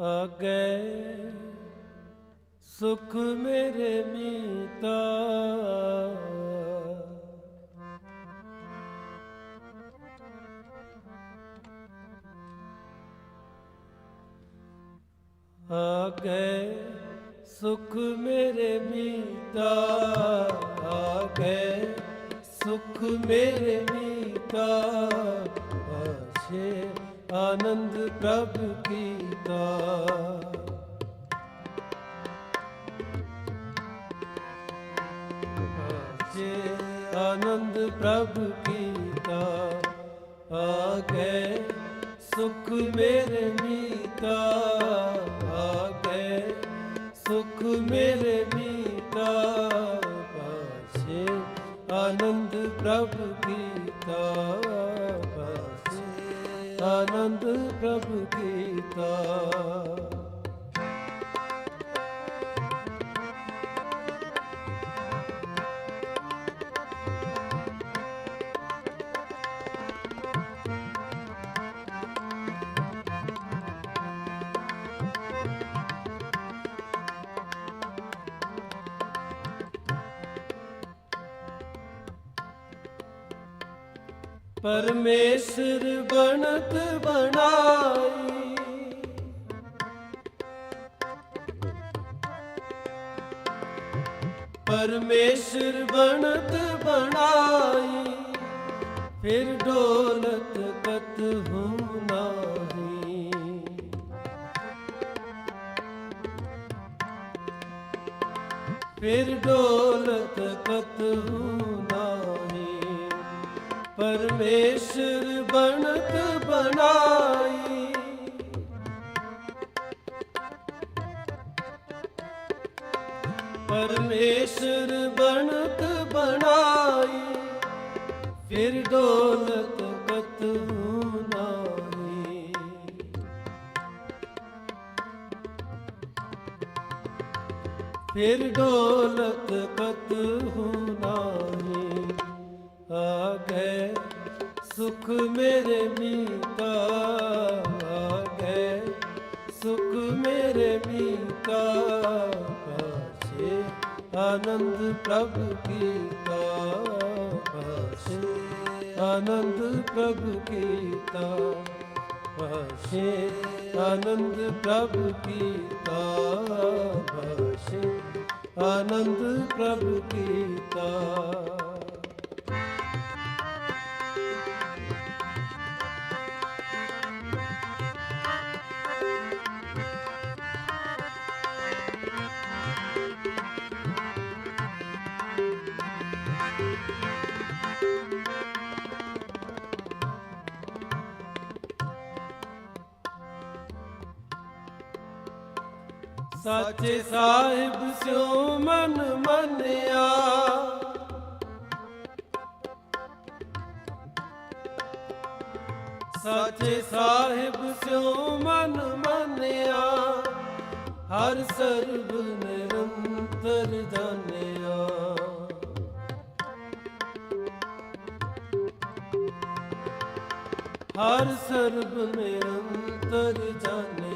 ਆ ਗਏ ਸੁਖ ਮੇਰੇ ਮੀਤਾ। ਆ ਗਏ ਸੁਖ ਮੇਰੇ ਮੀਤਾ। ਆ ਗਏ ਸੁਖ ਮੇਰੇ ਮੀਤਾ। ਆਸ਼ੇ ਆਨੰਦ ਪ੍ਰਭ ਕੀਤਾ। ਜੇ ਆਨੰਦ ਪ੍ਰਭ ਕੀਤਾ ਆ ਗਏ ਸੁਖ ਮੇਰੇ ਮੀਤਾ ਆ ਗਏ ਸੁਖ ਮੇਰੇ ਮੀਤਾ ਪਾਸੇ ਆਨੰਦ ਪ੍ਰਭ ਕੀਤਾ। ਆਨੰਦ ਪ੍ਰਭ ਕੀਤਾ। ਪਰਮੇਸ਼ਰ ਬਣਤ ਬਣਾਈ। ਪਰਮੇਸ਼ਰ ਬਣਤ ਬਣਾਈ, ਫਿਰ ਡੋਲਤ ਕਤ ਹੂੰ ਨਾਹੀ। ਫਿਰ ਡੋਲਤ ਕਤ ਹੂੰ ਨਾਹੀ। ਪਰਮੇਸ਼ਰ ਬਣਤ ਬਣਾਈ। ਪਰਮੇਸ਼ਰ ਬਣਤ ਬਣਾਈ, ਫਿਰ ਡੋਲਤ ਕਤ ਨਾਹੀ। ਫਿਰ ਡੋਲਤ ਕਤ ਹੂੰ ਨਾਹੀ। ਆ ਗਏ ਸੁਖ ਮੇਰੇ ਮੀਤਾ ਆ ਗਏ ਸੁਖ ਮੇਰੇ ਮੀਤਾ ਪਾਛੇ, ਆਨੰਦ ਪ੍ਰਭ ਕੀਤਾ ਪਾਛੇ, ਆਨੰਦ ਪ੍ਰਭ ਕੀਤਾ ਪਾਛੇ, ਆਨੰਦ ਪ੍ਰਭ ਕੀਤਾ ਪਾਛੇ, ਆਨੰਦ ਪ੍ਰਭ ਕੀਤਾ ਸਾਚੇ ਸਾਹਿਬ ਸਿਓ ਮਨ ਮੰਨਿਆ। ਸਾਚੇ ਸਾਹਿਬ ਸਿਓ ਮਨ ਮੰਨਿਆ, ਹਰ ਸਰਬ ਨਿਰੰਤਰ ਜਾਣਿਆ। ਹਰ ਸਰਬ ਨਿਰੰਤਰ ਜਾਣਿਆ।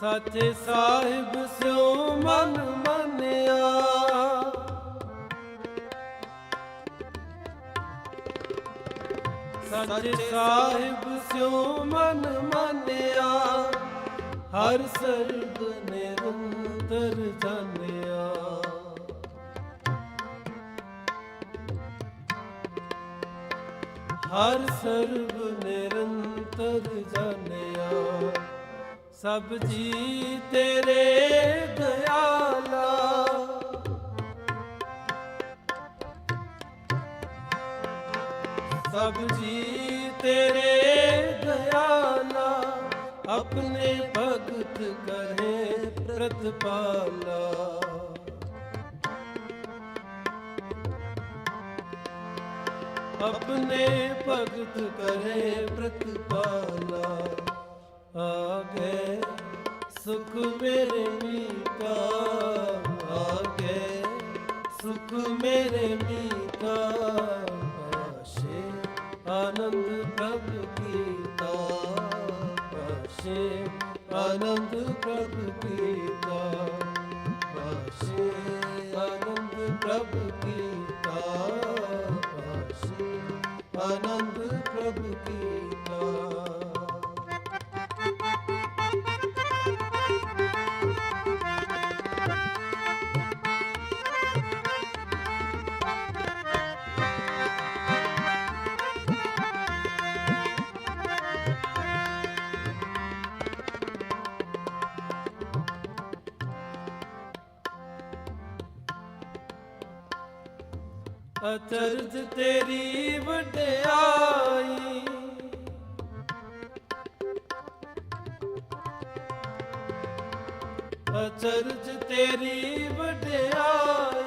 ਸਾਚੇ ਸਾਹਿਬ ਸਿਓ ਮਨ ਮੰਨਿਆ। ਸਾਚੇ ਸਾਹਿਬ ਸਿਓ ਮਨ ਮੰਨਿਆ। ਹਰ ਸਰਬ ਨਿਰੰਤਰ ਜਾਣਿਆ। ਹਰ ਸਰਬ ਨਿਰੰਤਰ ਜਾਣਿਆ। ਸਭ ਜੀ ਤੇਰੇ ਦਇਆਲਾ ਸਭ ਜੀ ਤੇਰੇ ਦਇਆਲਾ ਆਪਣੇ ਭਗਤ ਕਰੇ ਪ੍ਰਤਪਾਲਾ। ਆਪਣੇ ਭਗਤ ਕਰੇ ਪ੍ਰਤਪਾਲਾ। ਆ ਗਏ ਸੁਖ ਮੇਰੇ ਮੀਤਾ ਆ ਗਏ ਸੁਖ ਮੇਰੇ ਮੀਤਾ, ਆਸ਼ੇ, ਆਨੰਦ ਪ੍ਰਭ ਕੀਤਾ ਪਾਸ਼ੇ ਆਨੰਦ ਪ੍ਰਭ ਕੀਤਾ ਵਾਸੇ ਆਨੰਦ ਪ੍ਰਭ ਕੀਤਾ ਵਾਸੇ ਆਨੰਦ ਅਚਰਜ ਤੇਰੀ ਵਡਿਆਈ। ਅਚਰਜ ਤੇਰੀ ਵਡਿਆਈ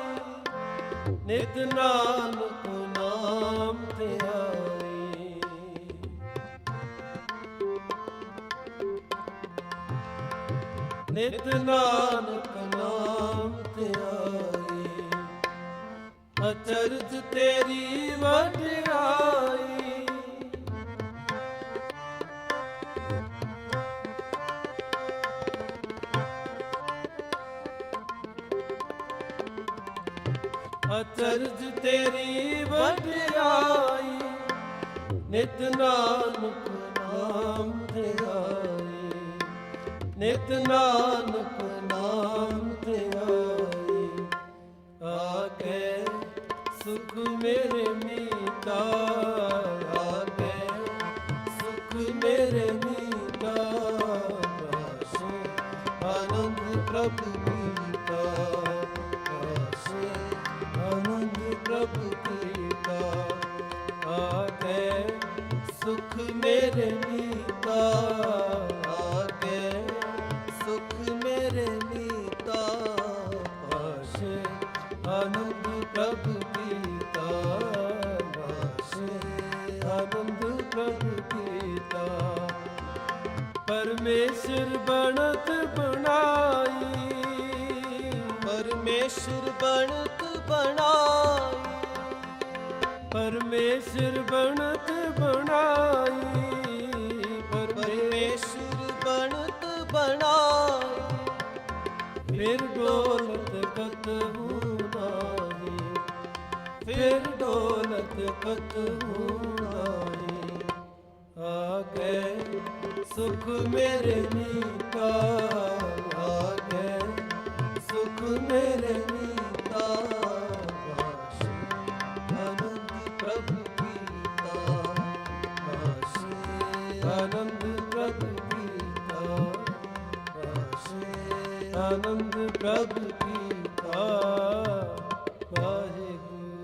ਨਿਤ ਨਾਨਕ ਨਾਮ ਆਈ। ਨਿਤ ਨਾਨਕ ਅਚਰਜ ਤੇਰੀ ਵਡਿਆਈ। ਅਚਰਜ ਤੇਰੀ ਵਡਿਆਈ, ਨਿਤ ਨਾਨਕ ਨਾਮ ਧਿਆਈ ਨਿਤ ਨਾਨਕ ਨਾਮ ਧਿਆਈ ਆਕੇ ਸੁਖ ਮੇਰੇ ਮੀਤਾ ਆਕੇ ਸੁਖ ਮੇਰੇ ਮੀਤਾ ਆਸੇ ਆਨੰਦ ਪ੍ਰਭ ਕੀਤਾ ਆਸੇ ਆਨੰਦ ਪ੍ਰਭ ਕੀਤਾ ਆਕੇ ਸੁਖ ਮੇਰੇ ਮੀਤਾ ਪ੍ਰਭ ਕੀਤਾ ਵਾਸੇ ਆਨੰਦ ਪ੍ਰਭ ਕੀਤਾ। ਪਰਮੇਸ਼ਰ ਬਣਤ ਬਣਾਈ। ਪਰਮੇਸ਼ਰ ਬਣਤ ਬਣਾਈ। ਪਰਮੇਸ਼ਰ ਬਣਤ ਬਣਾਈ। ਪਰਮੇਸ਼ਰ ਬਣਤ ਬਣਾਈ। ਫਿਰ ਡੋਲਤ ਨਾਹੀ ਫਿਰ ਡੋਲਤ ਕਤਹੂ ਆ ਆਗੇ ਸੁਖ ਮੇਰੇ ਮੀਤਾ ਆਗੇ ਸੁਖ ਮੇਰੇ ਨੀਤਾ ਵਾਸੇ ਆਨੰਦ ਪ੍ਰਭ ਪੀਤਾ ਵਾਸੇ ਆਨੰਦ ਪ੍ਰਭ ਪੀਤਾ ਵਾਸੇ ਆਨੰਦ ਪ੍ਰਭ ਪੀਤਾ